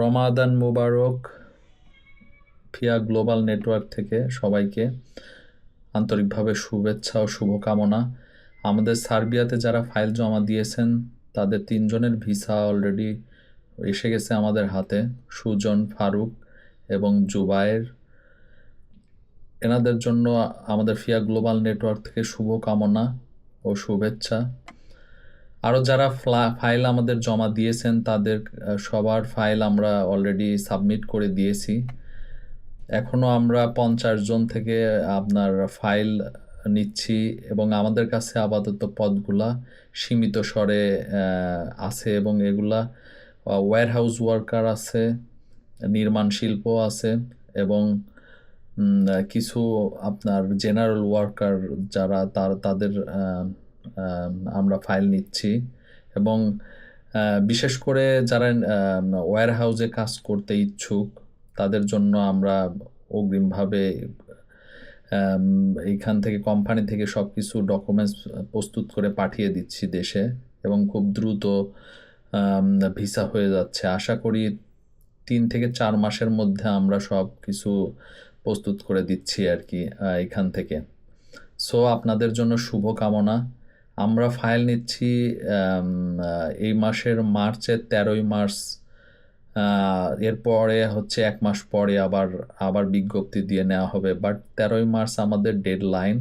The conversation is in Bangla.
রমাদান মুবারক ফিয়া গ্লোবাল নেটওয়ার্ক থেকে সবাইকে আন্তরিকভাবে শুভেচ্ছা ও শুভকামনা। আমাদের সার্বিয়াতে যারা ফাইল জমা দিয়েছেন, তাদের তিনজনের ভিসা অলরেডি এসে গেছে আমাদের হাতে। সুজন ফারুক এবং জুবায়ের। এনাদের জন্য আমাদের ফিয়া গ্লোবাল নেটওয়ার্ক থেকে শুভকামনা ও শুভেচ্ছা। আরও যারা ফাইল আমাদের জমা দিয়েছেন, তাদের সবার ফাইল আমরা অলরেডি সাবমিট করে দিয়েছি। এখনও আমরা পঞ্চাশ জন থেকে আপনার ফাইল নিচ্ছি এবং আমাদের কাছে আপাতত পদগুলা সীমিত স্বরে আছে এবং এগুলা ওয়্যার হাউস ওয়ার্কার আছে, নির্মাণ শিল্প আছে এবং কিছু আপনার জেনারেল ওয়ার্কার যারা, তার, তাদের আমরা ফাইল নিচ্ছি এবং বিশেষ করে যারা ওয়্যার হাউসে কাজ করতে ইচ্ছুক, তাদের জন্য আমরা অগ্রিমভাবে এইখান থেকে কোম্পানি থেকে সব কিছু ডকুমেন্টস প্রস্তুত করে পাঠিয়ে দিচ্ছি দেশে এবং খুব দ্রুত ভিসা হয়ে যাচ্ছে। আশা করি তিন থেকে চার মাসের মধ্যে আমরা সব কিছু প্রস্তুত করে দিচ্ছি আর কি এখান থেকে। সো আপনাদের জন্য শুভকামনা। আমরা ফাইল নিচ্ছি এই মাসের মার্চের তেরোই মার্চ এরপরে হচ্ছে এক মাস পরে আবার আবার বিজ্ঞপ্তি দিয়ে নেওয়া হবে। বাট তেরোই মার্চ আমাদের ডেড লাইন